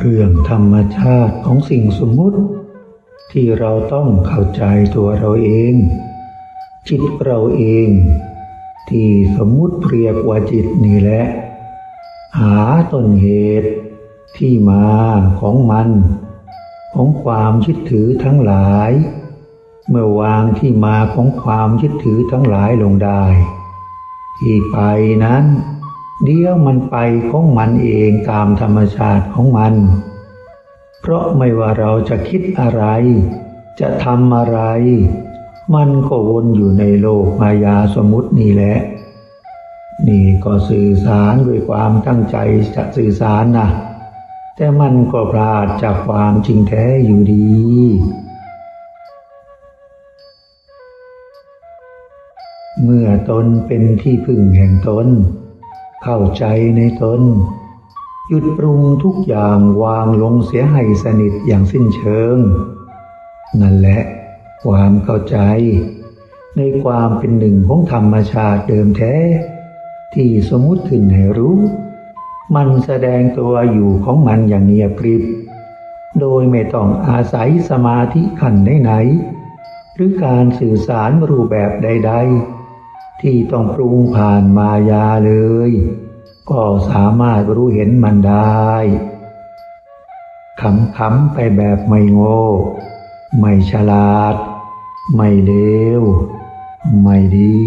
เรื่องธรรมชาติของสิ่งสมมุติ ที่เราต้องเข้าใจตัวเราเอง จิตเราเอง ที่สมมุติเรียกว่าจิตนี่แหละ หาต้นเหตุที่มาของมัน ของความยึดถือทั้งหลาย เมื่อวางที่มาของความยึดถือทั้งหลายลงได้ ที่ไปนั้น เดี๋ยวมันไปของมันเองตามธรรมชาติของมัน เพราะไม่ว่าเราจะคิดอะไร จะทำอะไร มันก็วนอยู่ในโลกมายาสมมุตินี่แหละ นี่ก็สื่อสารด้วยความตั้งใจจะสื่อสารนะแต่มันก็พลาดจากความจริงแท้อยู่ดีเมื่อตนเป็นที่พึ่งแห่งตน เข้าใจในตน หยุดปรุงทุกอย่างวางลงเสียให้สนิทอย่างสิ้นเชิง นั่นแหละ ความเข้าใจ ในความเป็นหนึ่งของธรรมชาติเดิมแท้ ที่สมมุติขึ้นให้รู้ มันแสดงตัวอยู่ของมันอย่างเงียบกริบ โดยไม่ต้องอาศัยสมาธิขันไหนๆหรือการสื่อสารรูปแบบใด ๆ ที่ต้องปรุงผ่านมายาเลย ก็สามารถรู้เห็นมันได้ขำๆไปแบบไม่โง่ ไม่ฉลาด ไม่เลว ไม่ดี